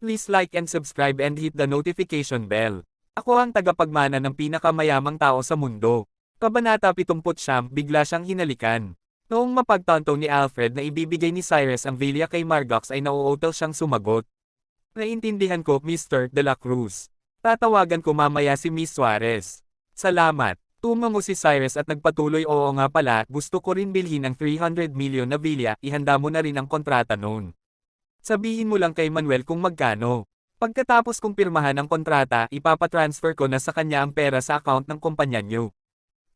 Please like and subscribe and hit the notification bell. Ako ang tagapagmana ng pinakamayamang tao sa mundo. Kabanata 70 bigla siyang hinalikan. Noong mapagtanto ni Alfred na ibibigay ni Cyrus ang villa kay Margox ay nauutal siyang sumagot. Naintindihan ko, Mr. De La Cruz. Tatawagan ko mamaya si Miss Suarez. Salamat. Tumango si Cyrus at nagpatuloy oo nga pala, gusto ko rin bilhin ang 300 million na villa, ihanda mo na rin ang kontrata noon. Sabihin mo lang kay Manuel kung magkano. Pagkatapos kong pirmahan ang kontrata, ipapatransfer ko na sa kanya ang pera sa account ng kumpanya niyo.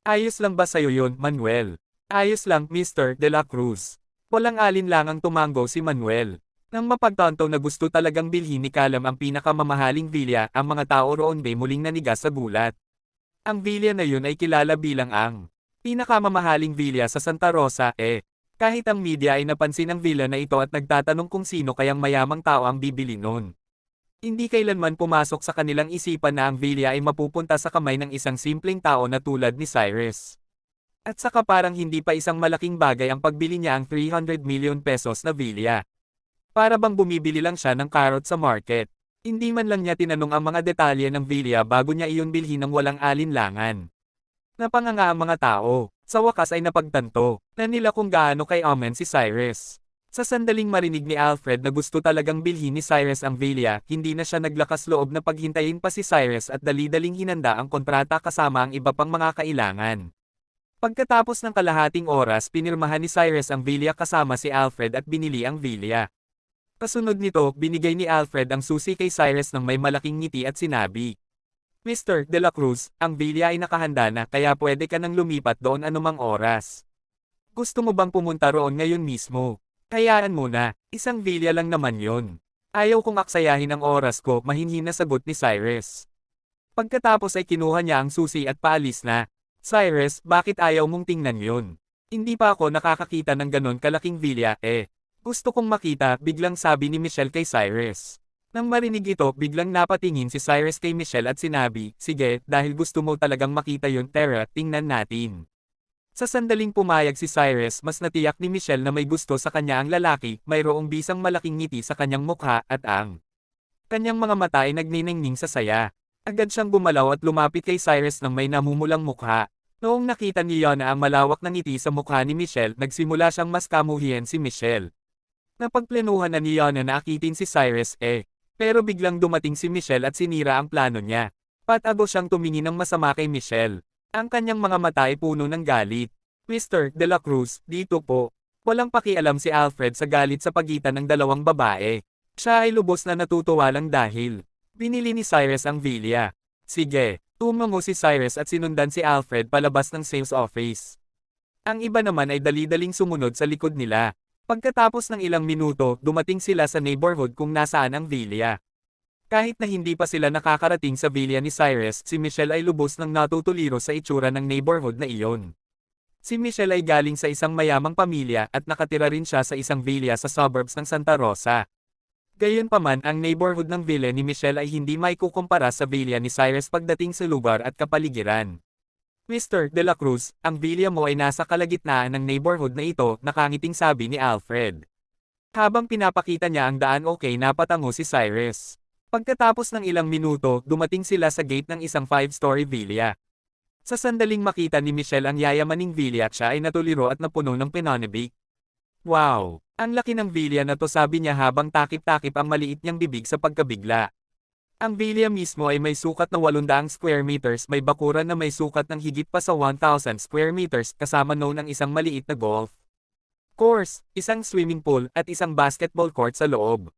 Ayos lang ba sa'yo yun, Manuel? Ayos lang, Mr. De La Cruz. Walang alin lang ang tumango si Manuel. Nang mapagtanto na gusto talagang bilhin ni Kalam ang pinakamamahaling villa, ang mga tao roon bay muling nanigas sa gulat. Ang villa na yun ay kilala bilang ang pinakamamahaling villa sa Santa Rosa, eh. Kahit ang media ay napansin ang villa na ito at nagtatanong kung sino kayang mayamang tao ang bibili nun. Hindi kailanman pumasok sa kanilang isipan na ang villa ay mapupunta sa kamay ng isang simpleng tao na tulad ni Cyrus. At saka parang hindi pa isang malaking bagay ang pagbili niya ang 300 million pesos na villa. Para bang bumibili lang siya ng carrot sa market. Hindi man lang niya tinanong ang mga detalye ng villa bago niya iyon bilhin ng walang alinlangan. Napanganga ang mga tao. Sa wakas ay napagtanto na nila kung gaano kay Amen si Cyrus. Sa sandaling marinig ni Alfred na gusto talagang bilhin ni Cyrus ang villa, hindi na siya naglakas loob na paghintayin pa si Cyrus at dali-daling hinanda ang kontrata kasama ang iba pang mga kailangan. Pagkatapos ng kalahating oras pinirmahan ni Cyrus ang villa kasama si Alfred at binili ang villa. Kasunod nito, binigay ni Alfred ang susi kay Cyrus ng may malaking ngiti at sinabi, Mr. De La Cruz, ang villa ay nakahanda na kaya pwede ka nang lumipat doon anumang oras. Gusto mo bang pumunta roon ngayon mismo? Kayaan mo na, isang villa lang naman yon. Ayaw kong aksayahin ang oras ko, mahinhin na sagot ni Cyrus. Pagkatapos ay kinuha niya ang susi at paalis na. Cyrus, bakit ayaw mong tingnan yon? Hindi pa ako nakakakita ng ganon kalaking villa, eh. Gusto kong makita, biglang sabi ni Michelle kay Cyrus. Nang marinig ito, biglang napatingin si Cyrus kay Michelle at sinabi, Sige, dahil gusto mo talagang makita yon Tara, tingnan natin. Sa sandaling pumayag si Cyrus, mas natiyak ni Michelle na may gusto sa kanya ang lalaki, mayroong bisang malaking ngiti sa kanyang mukha, at ang kanyang mga mata ay nagniningning sa saya. Agad siyang gumalaw at lumapit kay Cyrus ng may namumulang mukha. Noong nakita ni Yona ang malawak na ngiti sa mukha ni Michelle, nagsimula siyang mas kamuhian si Michelle. Napagplanuhan na ni Yona na akitin si Cyrus eh, pero biglang dumating si Michelle at sinira ang plano niya. Patago siyang tumingin ng masama kay Michelle. Ang kanyang mga mata ay puno ng galit. Mr. De La Cruz, dito po. Walang pakialam si Alfred sa galit sa pagitan ng dalawang babae. Siya ay lubos na natutuwa lang dahil binili ni Cyrus ang villa. Sige, tumango si Cyrus at sinundan si Alfred palabas ng sales office. Ang iba naman ay dali-daling sumunod sa likod nila. Pagkatapos ng ilang minuto, dumating sila sa neighborhood kung nasaan ang villa. Kahit na hindi pa sila nakakarating sa villa ni Cyrus, si Michelle ay lubos ng natutuliro sa itsura ng neighborhood na iyon. Si Michelle ay galing sa isang mayamang pamilya at nakatira rin siya sa isang villa sa suburbs ng Santa Rosa. Gayunpaman ang neighborhood ng villa ni Michelle ay hindi maikukumpara sa villa ni Cyrus pagdating sa lugar at kapaligiran. Mr. De La Cruz, ang villa mo ay nasa kalagitnaan ng neighborhood na ito, nakangiting sabi ni Alfred. Habang pinapakita niya ang daan okay napatango si Cyrus. Pagkatapos ng ilang minuto, dumating sila sa gate ng isang five-story villa. Sa sandaling makita ni Michelle ang yayamaning villa siya ay natuliro at napuno ng pinanibig. Wow! Ang laki ng villa na to sabi niya habang takip-takip ang maliit niyang bibig sa pagkabigla. Ang villa mismo ay may sukat na 800 square meters, may bakuran na may sukat ng higit pa sa 1,000 square meters kasama noon ang isang maliit na golf course, isang swimming pool, at isang basketball court sa loob.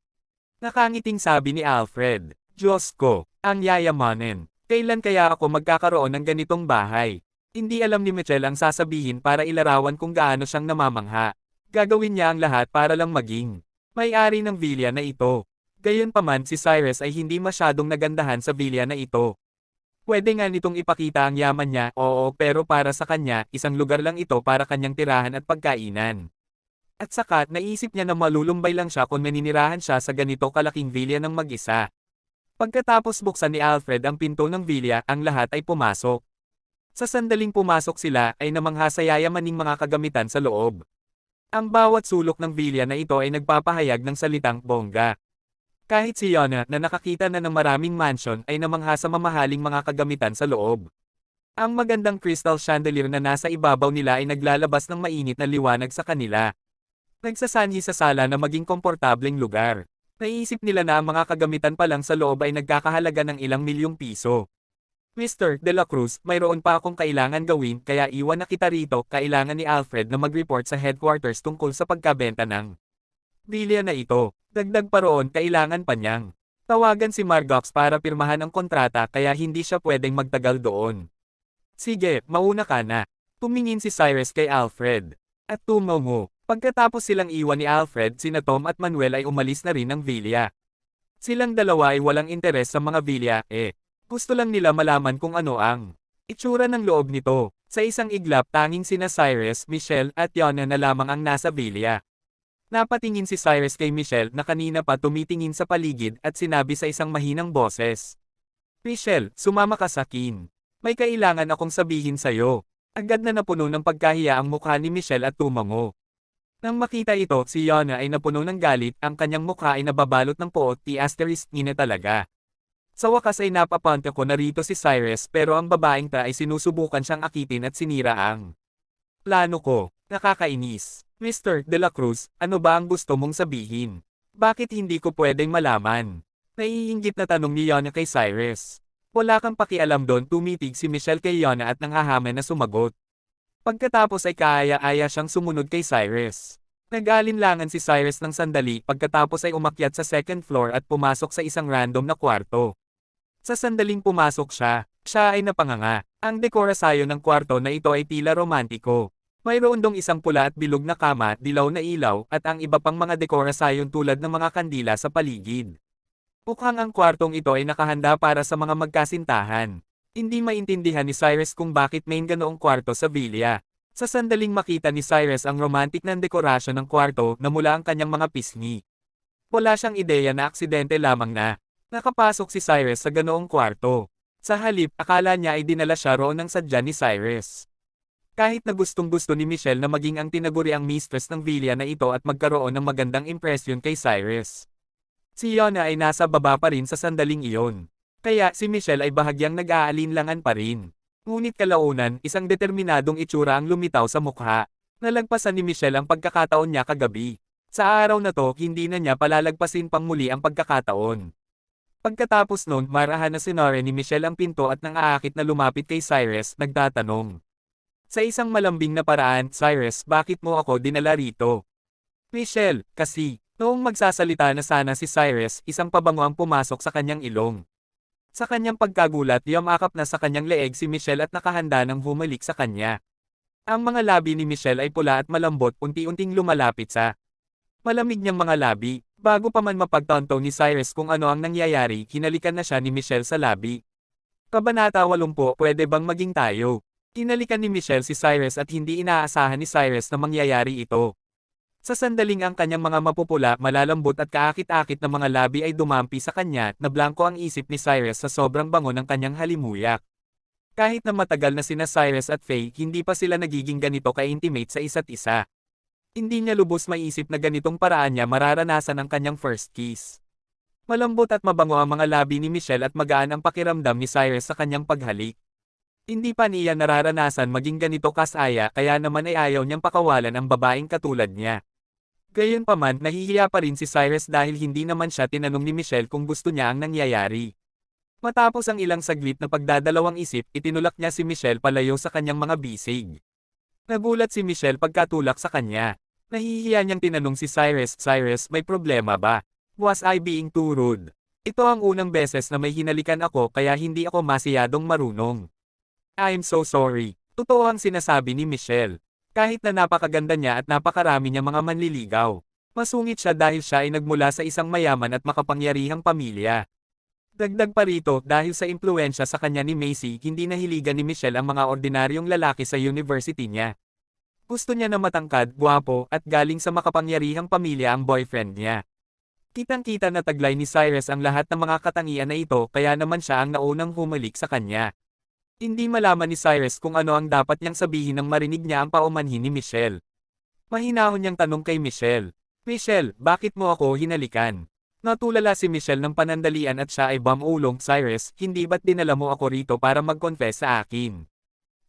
Nakangiting sabi ni Alfred, Diyos ko, ang yayamanin. Kailan kaya ako magkakaroon ng ganitong bahay? Hindi alam ni Michelle ang sasabihin para ilarawan kung gaano siyang namamangha. Gagawin niya ang lahat para lang maging may-ari ng villa na ito. Gayunpaman si Cyrus ay hindi masyadong nagandahan sa villa na ito. Pwede nga nitong ipakita ang yaman niya, oo pero para sa kanya, isang lugar lang ito para kanyang tirahan at pagkainan. At saka, naisip niya na malulumbay lang siya kung maninirahan siya sa ganito kalaking villa ng mag-isa. Pagkatapos buksan ni Alfred ang pinto ng villa, ang lahat ay pumasok. Sa sandaling pumasok sila, ay namangha sa mga kagamitan sa loob. Ang bawat sulok ng villa na ito ay nagpapahayag ng salitang bongga. Kahit si Yona na nakakita na ng maraming mansion ay namangha sa mamahaling mga kagamitan sa loob. Ang magandang crystal chandelier na nasa ibabaw nila ay naglalabas ng mainit na liwanag sa kanila. Nagsasanhi sa sala na maging komportableng lugar. Naiisip nila na ang mga kagamitan pa lang sa loob ay nagkakahalaga ng ilang milyong piso. Mr. De La Cruz, mayroon pa akong kailangan gawin kaya iwan na kita rito. Kailangan ni Alfred na mag-report sa headquarters tungkol sa pagkabenta ng bilya na ito. Dagdag pa roon kailangan pa niyang tawagan si Margox para pirmahan ang kontrata kaya hindi siya pwedeng magtagal doon. Sige, mauna ka na. Tumingin si Cyrus kay Alfred. At tumango. Pagkatapos silang iwan ni Alfred, sina Tom at Manuel ay umalis na rin ng villa. Silang dalawa ay walang interes sa mga villa, eh. Gusto lang nila malaman kung ano ang itsura ng loob nito. Sa isang iglap tanging sina Cyrus, Michelle at Yona na lamang ang nasa villa. Napatingin si Cyrus kay Michelle na kanina pa tumitingin sa paligid at sinabi sa isang mahinang boses. Michelle, sumama ka sa akin. May kailangan akong sabihin sa'yo. Agad na napuno ng pagkahiya ang mukha ni Michelle at tumango. Nang makita ito, si Yona ay napuno ng galit, ang kanyang mukha ay nababalot ng poot, ti asterisk ina talaga. Sa wakas ay napapante ko na rito si Cyrus pero ang babaeng ta ay sinusubukan siyang akitin at sinira ang plano ko. Nakakainis. Mr. De La Cruz, ano ba ang gusto mong sabihin? Bakit hindi ko pwedeng malaman? Naiinggit na tanong ni Yona kay Cyrus. Wala kang pakialam doon tumitig si Michelle kay Yona at nanghahaman na sumagot. Pagkatapos ay kaaya-aya siyang sumunod kay Cyrus. Nag-alinlangan si Cyrus ng sandali pagkatapos ay umakyat sa second floor at pumasok sa isang random na kwarto. Sa sandaling pumasok siya, siya ay napanganga. Ang dekorasyon ng kwarto na ito ay tila romantiko. Mayroon dong isang pula at bilog na kama, dilaw na ilaw, at ang iba pang mga dekorasyon tulad ng mga kandila sa paligid. Mukhang ang kwartong ito ay nakahanda para sa mga magkasintahan. Hindi maintindihan ni Cyrus kung bakit main ganoong kwarto sa villa. Sa sandaling makita ni Cyrus ang romantic na dekorasyon ng kwarto na mula ang kanyang mga pisngi. Wala siyang ideya na aksidente lamang na. Nakapasok si Cyrus sa ganoong kwarto. Sa halip, akala niya ay dinala siya roon ng sadya ni Cyrus. Kahit na gustong gusto ni Michelle na maging ang tinaguriang mistress ng villa na ito at magkaroon ng magandang impresyon kay Cyrus. Si Yona ay nasa baba pa rin sa sandaling iyon. Kaya si Michelle ay bahagyang nag-aalinlangan pa rin. Ngunit kalaunan, isang determinadong itsura ang lumitaw sa mukha. Nalagpasan ni Michelle ang pagkakataon niya kagabi. Sa araw na to, hindi na niya palalagpasin pang muli ang pagkakataon. Pagkatapos nun, marahan na sinore ni Michelle ang pinto at nang aakit na lumapit kay Cyrus, nagtatanong. Sa isang malambing na paraan, Cyrus, bakit mo ako dinala rito? Michelle, kasi, noong magsasalita na sana si Cyrus, isang pabango ang pumasok sa kanyang ilong. Sa kanyang pagkagulat, yumakap na sa kanyang leeg si Michelle at nakahanda ng humalik sa kanya. Ang mga labi ni Michelle ay pula at malambot unti-unting lumalapit sa malamig niyang mga labi. Bago pa man mapagtanto ni Cyrus kung ano ang nangyayari, hinalikan na siya ni Michelle sa labi. Kabanata 80, pwede bang maging tayo? Hinalikan ni Michelle si Cyrus at hindi inaasahan ni Cyrus na mangyayari ito. Sa sandaling ang kanyang mga mapupula, malalambot at kaakit-akit na mga labi ay dumampi sa kanya, na blanko ang isip ni Cyrus sa sobrang bango ng kanyang halimuyak. Kahit na matagal na sina Cyrus at Faye, hindi pa sila nagiging ganito ka-intimate sa isa't isa. Hindi niya lubos maisip na ganitong paraan niya mararanasan ang kanyang first kiss. Malambot at mabango ang mga labi ni Michelle at magaan ang pakiramdam ni Cyrus sa kanyang paghalik. Hindi pa niya nararanasan maging ganito kasaya kaya naman ay ayaw niyang pakawalan ang babaeng katulad niya. Gayunpaman, nahihiya pa rin si Cyrus dahil hindi naman siya tinanong ni Michelle kung gusto niya ang nangyayari. Matapos ang ilang saglit na pagdadalawang isip, itinulak niya si Michelle palayo sa kanyang mga bisig. Nagulat si Michelle pagkatulak sa kanya. Nahihiya niyang tinanong si Cyrus, Cyrus, may problema ba? Was I being too rude? Ito ang unang beses na may hinalikan ako kaya hindi ako masiyadong marunong. I'm so sorry. Totoo ang sinasabi ni Michelle. Kahit na napakaganda niya at napakarami niya mga manliligaw. Masungit siya dahil siya ay nagmula sa isang mayaman at makapangyarihang pamilya. Dagdag pa rito, dahil sa impluensya sa kanya ni Macy, hindi nahiligan ni Michelle ang mga ordinaryong lalaki sa university niya. Gusto niya na matangkad, gwapo, at galing sa makapangyarihang pamilya ang boyfriend niya. Kitang-kita na taglay ni Cyrus ang lahat ng mga katangian na ito kaya naman siya ang naunang humalik sa kanya. Hindi malaman ni Cyrus kung ano ang dapat niyang sabihin nang marinig niya ang paumanhin ni Michelle. Mahinahon niyang tanong kay Michelle. Michelle, bakit mo ako hinalikan? Natulala si Michelle ng panandalian at siya ay bamulong, Cyrus, hindi ba't dinala mo ako rito para mag-confess sa akin?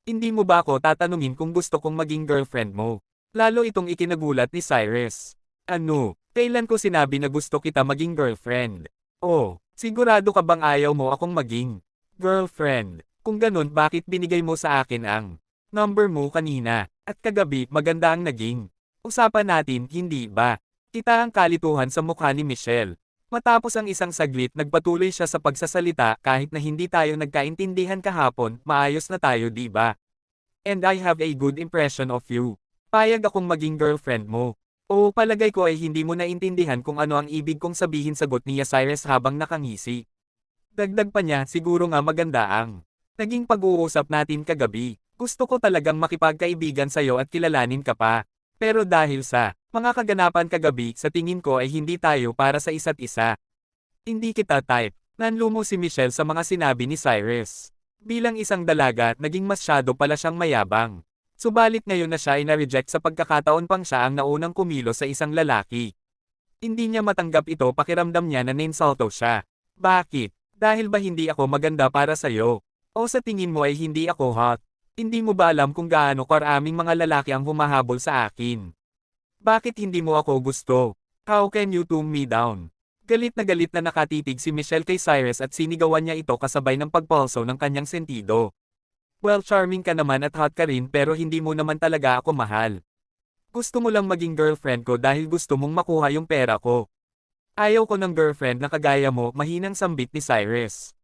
Hindi mo ba ako tatanungin kung gusto kong maging girlfriend mo? Lalo itong ikinagulat ni Cyrus. Ano, kailan ko sinabi na gusto kita maging girlfriend? Oh, sigurado ka bang ayaw mo akong maging girlfriend? Kung ganun bakit binigay mo sa akin ang number mo kanina? At kagabi maganda ang naging usapan natin, hindi ba? Kita ang kalituhan sa mukha ni Michelle. Matapos ang isang saglit nagpatuloy siya sa pagsasalita kahit na hindi tayo nagkaintindihan kahapon, maayos na tayo di ba? And I have a good impression of you. Payag akong maging girlfriend mo. Oo palagay ko ay hindi mo naintindihan kung ano ang ibig kong sabihin sagot ni Cyrus habang nakangisi. Dagdag pa niya siguro nga maganda ang naging pag-uusap natin kagabi. Gusto ko talagang makipagkaibigan sa'yo at kilalanin ka pa. Pero dahil sa mga kaganapan kagabi sa tingin ko ay hindi tayo para sa isa't isa. Hindi kita type. Nanlumo si Michelle sa mga sinabi ni Cyrus. Bilang isang dalaga, naging masyado pala siyang mayabang. Subalit ngayon na siya ay na-reject sa pagkakataon pang siya ang naunang kumilo sa isang lalaki. Hindi niya matanggap ito pakiramdam niya na ninsalto siya. Bakit? Dahil ba hindi ako maganda para sa'yo? O sa tingin mo ay hindi ako hot? Hindi mo ba alam kung gaano karaming mga lalaki ang humahabol sa akin? Bakit hindi mo ako gusto? How can you tone me down? Galit na galit na nakatitig si Michelle kay Cyrus at sinigawan niya ito kasabay ng pagpalso ng kanyang sentido. Well charming ka naman at hot ka rin pero hindi mo naman talaga ako mahal. Gusto mo lang maging girlfriend ko dahil gusto mong makuha yung pera ko. Ayaw ko ng girlfriend na kagaya mo, mahinang sambit ni Cyrus.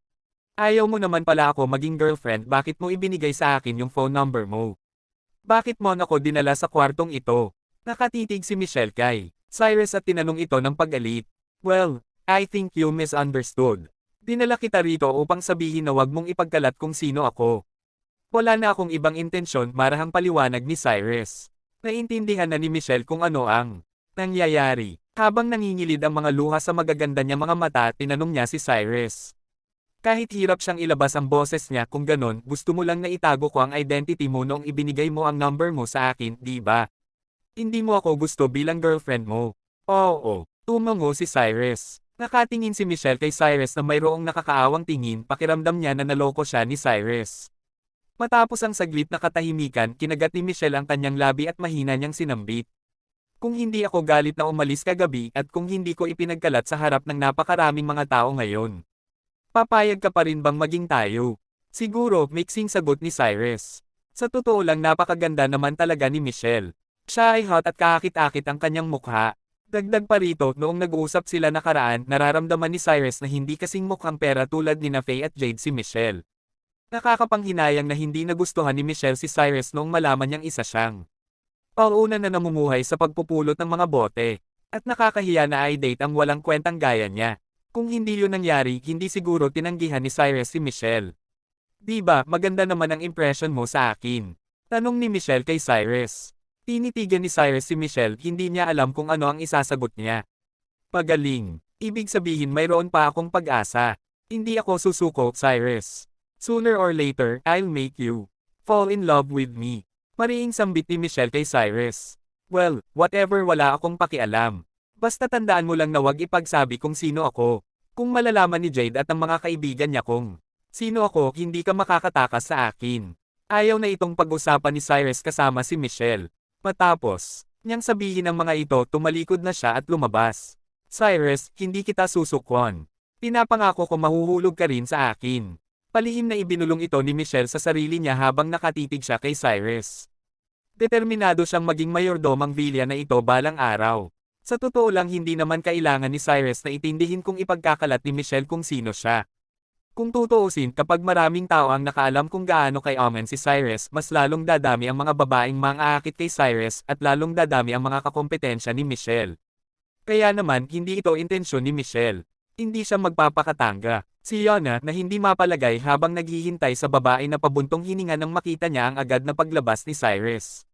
Ayaw mo naman pala ako maging girlfriend bakit mo ibinigay sa akin yung phone number mo? Bakit mo ako dinala sa kwartong ito? Nakatitig si Michelle kay Cyrus at tinanong ito ng pag-alit. Well, I think you misunderstood. Dinala kita rito upang sabihin na wag mong ipagkalat kung sino ako. Wala na akong ibang intensyon marahang paliwanag ni Cyrus. Naintindihan na ni Michelle kung ano ang nangyayari. Habang nangingilid ang mga luha sa magaganda niya mga mata, tinanong niya si Cyrus. Kahit hirap siyang ilabas ang boses niya kung ganon, gusto mo lang na itago ko ang identity mo noong ibinigay mo ang number mo sa akin, di ba? Hindi mo ako gusto bilang girlfriend mo. Oo, tumango si Cyrus. Nakatingin si Michelle kay Cyrus na mayroong nakakaawang tingin, pakiramdam niya na naloko siya ni Cyrus. Matapos ang saglit na katahimikan, kinagat ni Michelle ang kanyang labi at mahina niyang sinambit. Kung hindi ako galit na umalis kagabi at kung hindi ko ipinagkalat sa harap ng napakaraming mga tao ngayon. Papayag ka pa rin bang maging tayo? Siguro, mixing sagot ni Cyrus. Sa totoo lang napakaganda naman talaga ni Michelle. Siya ay hot at kakit-akit ang kanyang mukha. Dagdag pa rito, noong nag-uusap sila nakaraan, nararamdaman ni Cyrus na hindi kasing mukhang pera tulad ni na Faye at Jade si Michelle. Nakakapanghinayang na hindi nagustuhan ni Michelle si Cyrus noong malaman niyang isa siyang. Pauna na namumuhay sa pagpupulot ng mga bote. At nakakahiya na i-date ang walang kwentang gaya niya. Kung hindi yun nangyari, hindi siguro tinanggihan ni Cyrus si Michelle. Di ba, maganda naman ang impression mo sa akin? Tanong ni Michelle kay Cyrus. Tinitigan ni Cyrus si Michelle, hindi niya alam kung ano ang isasagot niya. Pagaling. Ibig sabihin mayroon pa akong pag-asa. Hindi ako susuko, Cyrus. Sooner or later, I'll make you fall in love with me. Mariing sambit ni Michelle kay Cyrus. Well, whatever wala akong pakialam. Basta tandaan mo lang na wag ipagsabi kung sino ako. Kung malalaman ni Jade at ang mga kaibigan niya kung sino ako, hindi ka makakatakas sa akin. Ayaw na itong pag-usapan ni Cyrus kasama si Michelle. Matapos, niyang sabihin ang mga ito, tumalikod na siya at lumabas. Cyrus, hindi kita susukwan. Pinapangako ko mahuhulog ka rin sa akin. Palihim na ibinulong ito ni Michelle sa sarili niya habang nakatitig siya kay Cyrus. Determinado siyang maging mayordomang villa na ito balang araw. Sa totoo lang hindi naman kailangan ni Cyrus na itindihin kung ipagkakalat ni Michelle kung sino siya. Kung tutuusin kapag maraming tao ang nakaalam kung gaano kay Omen si Cyrus, mas lalong dadami ang mga babaeng mga akit kay Cyrus at lalong dadami ang mga kakompetensya ni Michelle. Kaya naman hindi ito intensyon ni Michelle. Hindi siya magpapakatanga. Si Yona na hindi mapalagay habang naghihintay sa babae na pabuntong hininga nang makita niya ang agad na paglabas ni Cyrus.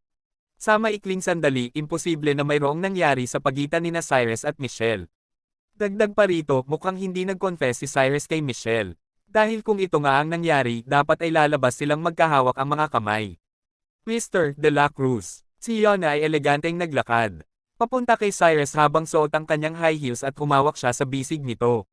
Sa maikling sandali, imposible na mayroong nangyari sa pagitan ni na Cyrus at Michelle. Dagdag pa rito, mukhang hindi nag-confess si Cyrus kay Michelle. Dahil kung ito nga ang nangyari, dapat ay lalabas silang magkahawak ang mga kamay. Mr. De La Cruz. Si Yona ay eleganteng naglakad. Papunta kay Cyrus habang suot ang kanyang high heels at humawak siya sa bisig nito.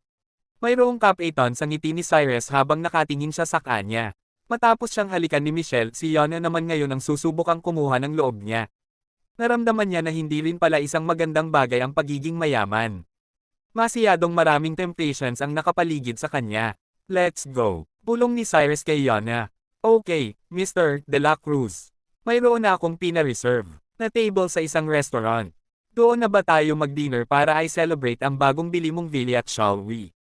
Mayroong cap-aton sa ngiti ni Cyrus habang nakatingin siya sa kanya. Matapos siyang halikan ni Michelle, si Yana naman ngayon ang susubukang kumuha ng loob niya. Naramdaman niya na hindi rin pala isang magandang bagay ang pagiging mayaman. Masiyadong maraming temptations ang nakapaligid sa kanya. Let's go. Pulong ni Cyrus kay Yana. Okay, Mr. De La Cruz. Mayroon na akong pina-reserve na table sa isang restaurant. Doon na ba tayo mag-dinner para ay celebrate ang bagong bili mong villa at shall we?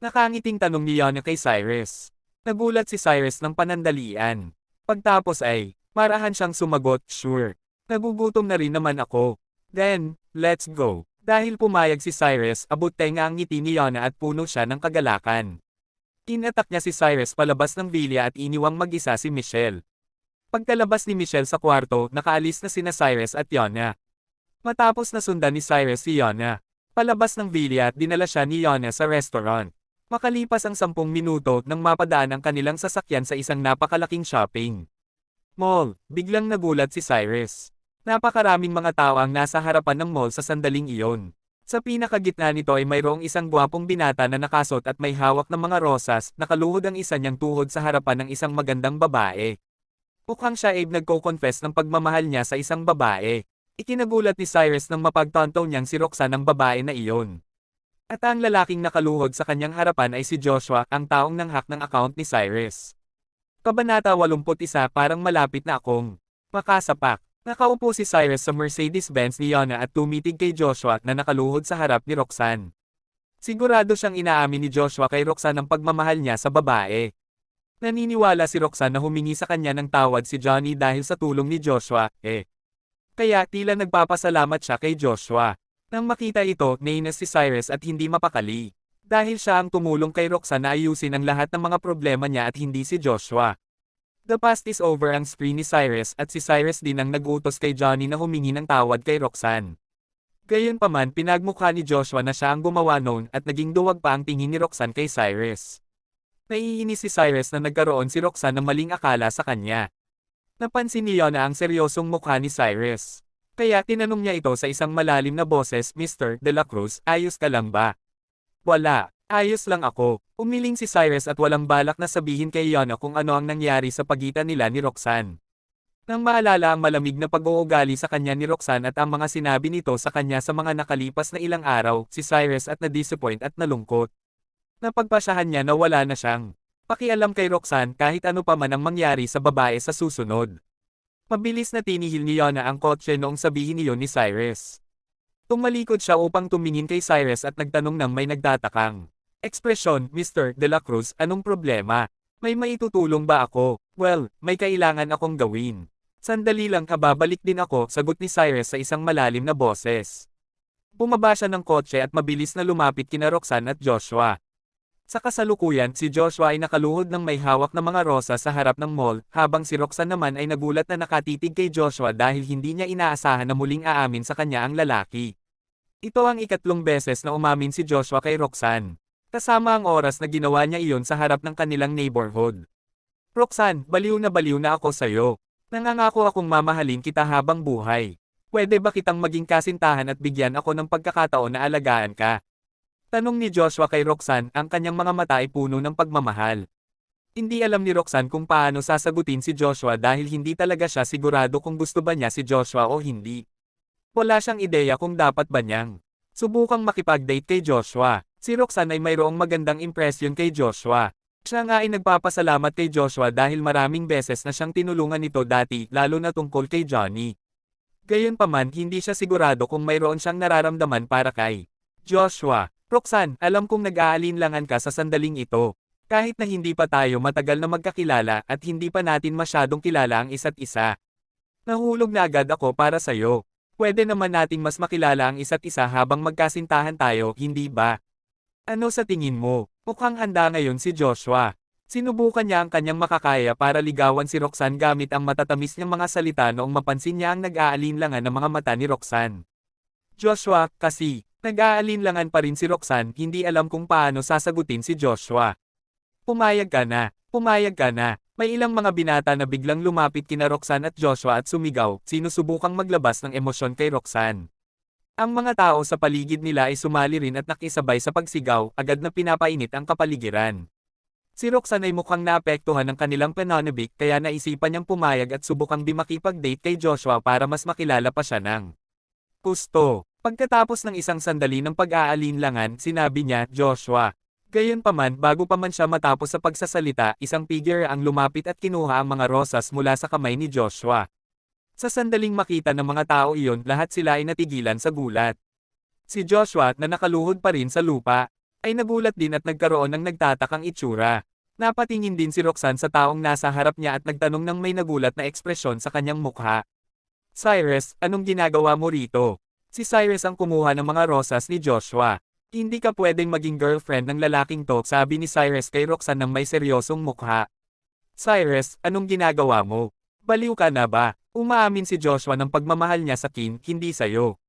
Nakangiting tanong ni Yana kay Cyrus. Nagulat si Cyrus ng panandalian. Pagtapos ay, marahan siyang sumagot, sure. Nagugutom na rin naman ako. Then, let's go. Dahil pumayag si Cyrus, abot tenga ang ngiti ni Yana at puno siya ng kagalakan. Inatak niya si Cyrus palabas ng villa at iniwang mag-isa si Michelle. Pagkalabas ni Michelle sa kwarto, nakaalis na sina Cyrus at Yana. Matapos na sundan ni Cyrus si Yana, palabas ng villa at dinala siya ni Yana sa restaurant. Makalipas ang sampung minuto nang mapadaan ang kanilang sasakyan sa isang napakalaking shopping mall, biglang nagulat si Cyrus. Napakaraming mga tao ang nasa harapan ng mall sa sandaling iyon. Sa pinakagitna nito ay mayroong isang gwapong binata na nakasot at may hawak ng mga rosas, nakaluhod ang isa niyang tuhod sa harapan ng isang magandang babae. Mukhang siya ay nagko-confess ng pagmamahal niya sa isang babae. Ikinagulat ni Cyrus nang mapagtanto niyang si Roxanne ang babae na iyon. At ang lalaking nakaluhod sa kanyang harapan ay si Joshua, ang taong nanghak ng account ni Cyrus. Kabanata 81 parang malapit na akong makasapak. Nakaupo si Cyrus sa Mercedes-Benz ni Yana at tumitig kay Joshua na nakaluhod sa harap ni Roxanne. Sigurado siyang inaamin ni Joshua kay Roxanne ang pagmamahal niya sa babae. Naniniwala si Roxanne na humingi sa kanya ng tawad si Johnny dahil sa tulong ni Joshua, eh. Kaya tila nagpapasalamat siya kay Joshua. Nang makita ito, nainas si Cyrus at hindi mapakali. Dahil siya ang tumulong kay Roxanne na ayusin ang lahat ng mga problema niya at hindi si Joshua. The past is over ang screen ni Cyrus at si Cyrus din ang nag-utos kay Johnny na humingi ng tawad kay Roxanne. Gayunpaman pinagmukha ni Joshua na siya ang gumawa noon at naging duwag pa ang tingin ni Roxanne kay Cyrus. Naiinis si Cyrus na nagkaroon si Roxanne ng maling akala sa kanya. Napansin niya na ang seryosong mukha ni Cyrus. Kaya tinanong niya ito sa isang malalim na boses, Mr. De La Cruz, ayos ka lang ba? Wala, Ayos lang ako. Umiling si Cyrus at walang balak na sabihin kay Yana kung ano ang nangyari sa pagitan nila ni Roxanne. Nang maalala ang malamig na pag-uugali sa kanya ni Roxanne at ang mga sinabi nito sa kanya sa mga nakalipas na ilang araw, si Cyrus at na-disappoint at nalungkot. Napagpasyahan niya na wala na siyang pakialam kay Roxanne kahit ano pa man ang mangyari sa babae sa susunod. Mabilis na tinihil ni Yana ang kotse noong sabihin niyon ni Cyrus. Tumalikod siya upang tumingin kay Cyrus at nagtanong ng may nagtatakang. Ekspresyon, Mr. De La Cruz, anong problema? May maitutulong ba ako? Well, may kailangan akong gawin. Sandali lang kababalik din ako, sagot ni Cyrus sa isang malalim na boses. Bumaba siya ng kotse at mabilis na lumapit kina Roxanne at Joshua. Sa kasalukuyan, si Joshua ay nakaluhod ng may hawak na mga rosa sa harap ng mall, habang si Roxanne naman ay nagulat na nakatitig kay Joshua dahil hindi niya inaasahan na muling aamin sa kanya ang lalaki. Ito ang ikatlong beses na umamin si Joshua kay Roxanne. Kasama ang oras na ginawa niya iyon sa harap ng kanilang neighborhood. Roxanne, baliw na baliw na ako sa'yo. Nangangako akong mamahalin kita habang buhay. Pwede ba kitang maging kasintahan at bigyan ako ng pagkakataon na alagaan ka? Tanong ni Joshua kay Roxanne, ang kanyang mga mata ay puno ng pagmamahal. Hindi alam ni Roxanne kung paano sasagutin si Joshua dahil hindi talaga siya sigurado kung gusto ba niya si Joshua o hindi. Wala siyang ideya kung dapat ba niyang subukang makipag-date kay Joshua. Si Roxanne ay mayroong magandang impresyon kay Joshua. Siya nga ay nagpapasalamat kay Joshua dahil maraming beses na siyang tinulungan nito dati, lalo na tungkol kay Johnny. Gayunpaman hindi siya sigurado kung mayroon siyang nararamdaman para kay Joshua. Roxanne, alam kong nag-aalinlangan ka sa sandaling ito. Kahit na hindi pa tayo matagal na magkakilala at hindi pa natin masyadong kilala ang isa't isa. Nahulog na agad ako para sa'yo. Pwede naman nating mas makilala ang isa't isa habang magkasintahan tayo, hindi ba? Ano sa tingin mo? Mukhang handa ngayon si Joshua. Sinubukan niya ang kanyang makakaya para ligawan si Roxanne gamit ang matatamis niyang mga salita noong mapansin niya ang nag-aalinlangan ng mga mata ni Roxanne. Joshua, kasi, nag-aalinlangan pa rin si Roxanne, hindi alam kung paano sasagutin si Joshua. Pumayag ka na, pumayag ka na. May ilang mga binata na biglang lumapit kina Roxanne at Joshua at sumigaw, sinusubukang maglabas ng emosyon kay Roxanne. Ang mga tao sa paligid nila ay sumali rin at nakisabay sa pagsigaw, agad na pinapainit ang kapaligiran. Si Roxanne ay mukhang naapektuhan ng kanilang pananabik kaya naisipan niyang pumayag at subukang di makipag-date kay Joshua para mas makilala pa siya ng gusto. Pagkatapos ng isang sandali ng pag-aalinlangan, sinabi niya, Joshua. Gayunpaman bago pa man siya matapos sa pagsasalita, isang figure ang lumapit at kinuha ang mga rosas mula sa kamay ni Joshua. Sa sandaling makita ng mga tao iyon, lahat sila ay natigilan sa gulat. Si Joshua, na nakaluhod pa rin sa lupa, ay nagulat din at nagkaroon ng nagtatakang itsura. Napatingin din si Roxanne sa taong nasa harap niya at nagtanong ng may nagulat na ekspresyon sa kanyang mukha. Cyrus, anong ginagawa mo rito? Si Cyrus ang kumuha ng mga rosas ni Joshua. Hindi ka pwedeng maging girlfriend ng lalaking to, sabi ni Cyrus kay Roxanne ng may seryosong mukha. Cyrus, anong ginagawa mo? Baliw ka na ba? Umaamin si Joshua ng pagmamahal niya sa Kin, hindi sa'yo.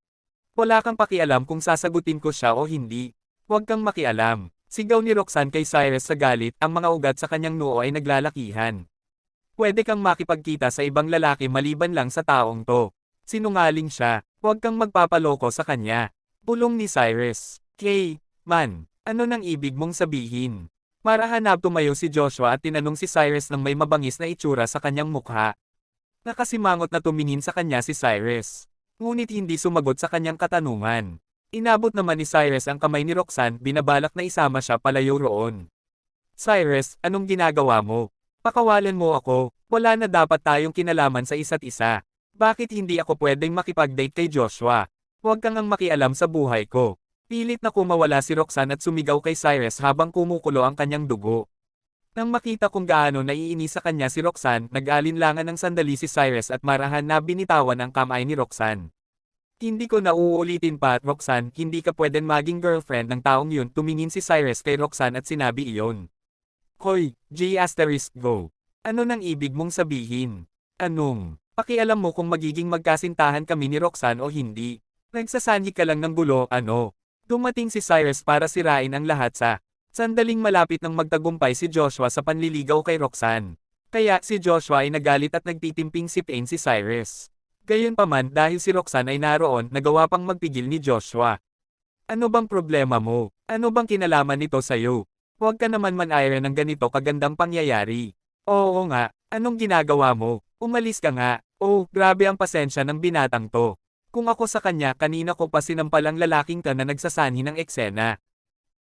Wala kang pakialam kung sasagutin ko siya o hindi. Huwag kang makialam. Sigaw ni Roxanne kay Cyrus sa galit, ang mga ugat sa kanyang noo ay naglalakihan. Pwede kang makipagkita sa ibang lalaki maliban lang sa taong to. Sinungaling siya, huwag kang magpapaloko sa kanya. Bulong ni Cyrus. Kay, man, ano nang ibig mong sabihin? Marahanap tumayo si Joshua at tinanong si Cyrus ng may mabangis na itsura sa kanyang mukha. Nakasimangot na tumingin sa kanya si Cyrus. Ngunit hindi sumagot sa kanyang katanungan. Inabot naman ni Cyrus ang kamay ni Roxanne, binabalak na isama siya palayo roon. Cyrus, anong ginagawa mo? Pakawalan mo ako, wala na dapat tayong kinalaman sa isa't isa. Bakit hindi ako pwedeng makipag-date kay Joshua? Huwag kang ang makialam sa buhay ko. Pilit na kumawala si Roxanne at sumigaw kay Cyrus habang kumukulo ang kanyang dugo. Nang makita kung gaano naiinis sa kanya si Roxanne, nag-alinlangan ng sandali si Cyrus at marahan na binitawan ang kamay ni Roxanne. Hindi ko na uulitin pa at Roxanne, hindi ka pwedeng maging girlfriend ng taong yun. Tumingin si Cyrus kay Roxanne at sinabi iyon. Hoy, G asterisk go. Ano nang ibig mong sabihin? Anong? Pakialam mo kung magiging magkasintahan kami ni Roxanne o hindi. Nagsasanhi ka lang ng gulo, ano? Dumating si Cyrus para sirain ang lahat sa sandaling malapit ng magtagumpay si Joshua sa panliligaw kay Roxanne. Kaya si Joshua ay nagalit at nagtitimping sipain si Cyrus. Gayunpaman dahil si Roxanne ay naroon, nagawa pang magpigil ni Joshua. Ano bang problema mo? Ano bang kinalaman nito sa'yo? Huwag ka naman man-ira ng ganito kagandang pangyayari. Oo nga, anong ginagawa mo? Umalis ka nga. Oh, grabe ang pasensya ng binatang to. Kung ako sa kanya, kanina ko pa sinampalang lalaking ka na nagsasanhi ng eksena.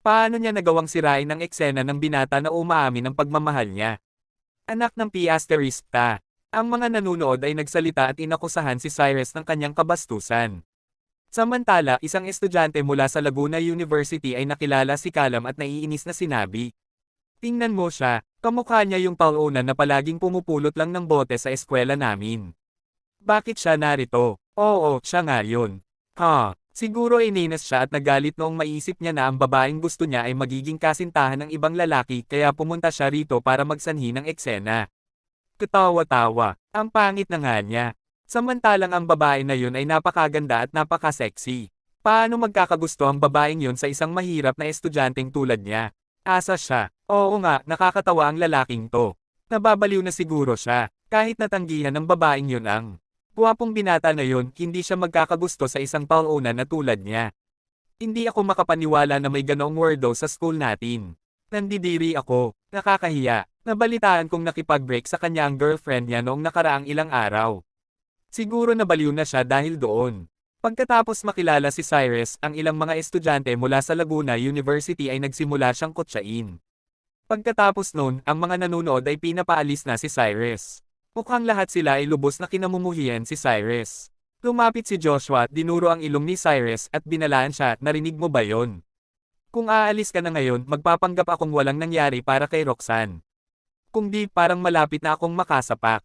Paano niya nagawang sirain ang eksena ng binata na umaamin ng pagmamahal niya? Anak ng P asterisk ta. Ang mga nanunood ay nagsalita at inakusahan si Cyrus ng kanyang kabastusan. Samantala, isang estudyante mula sa Laguna University ay nakilala si Kalam at naiinis na sinabi. Tingnan mo siya, kamukha niya yung paunan na palaging pumupulot lang ng bote sa eskwela namin. Bakit siya narito? Oo, siya nga yun. Ha, siguro ininas siya at nagalit noong maisip niya na ang babaeng gusto niya ay magiging kasintahan ng ibang lalaki kaya pumunta siya rito para magsanhi ng eksena. Katawa-tawa, ang pangit na nga niya. Samantalang ang babae na yun ay napakaganda at napaka-sexy. Paano magkakagusto ang babaeng yun sa isang mahirap na estudyanteng tulad niya? Asa siya. Oo nga, nakakatawa ang lalaking to. Nababaliw na siguro siya, kahit natanggihan ng babaeng yun ang. Guwapong binata na yun, hindi siya magkakagusto sa isang paunan na tulad niya. Hindi ako makapaniwala na may ganong wordo sa school natin. Nandidiri ako, nakakahiya. Nabalitaan kong nakipag-break sa kanya ang girlfriend niya noong nakaraang ilang araw. Siguro nabaliw na siya dahil doon. Pagkatapos makilala si Cyrus, ang ilang mga estudyante mula sa Laguna University ay nagsimula siyang kutsain. Pagkatapos noon, ang mga nanunood ay pinapaalis na si Cyrus. Mukhang lahat sila ay lubos na kinamumuhian si Cyrus. Lumapit si Joshua at dinuro ang ilong ni Cyrus at binalaan siya, narinig mo ba yon? Kung aalis ka na ngayon, magpapanggap akong walang nangyari para kay Roxanne. Kung di, parang malapit na akong makasapak.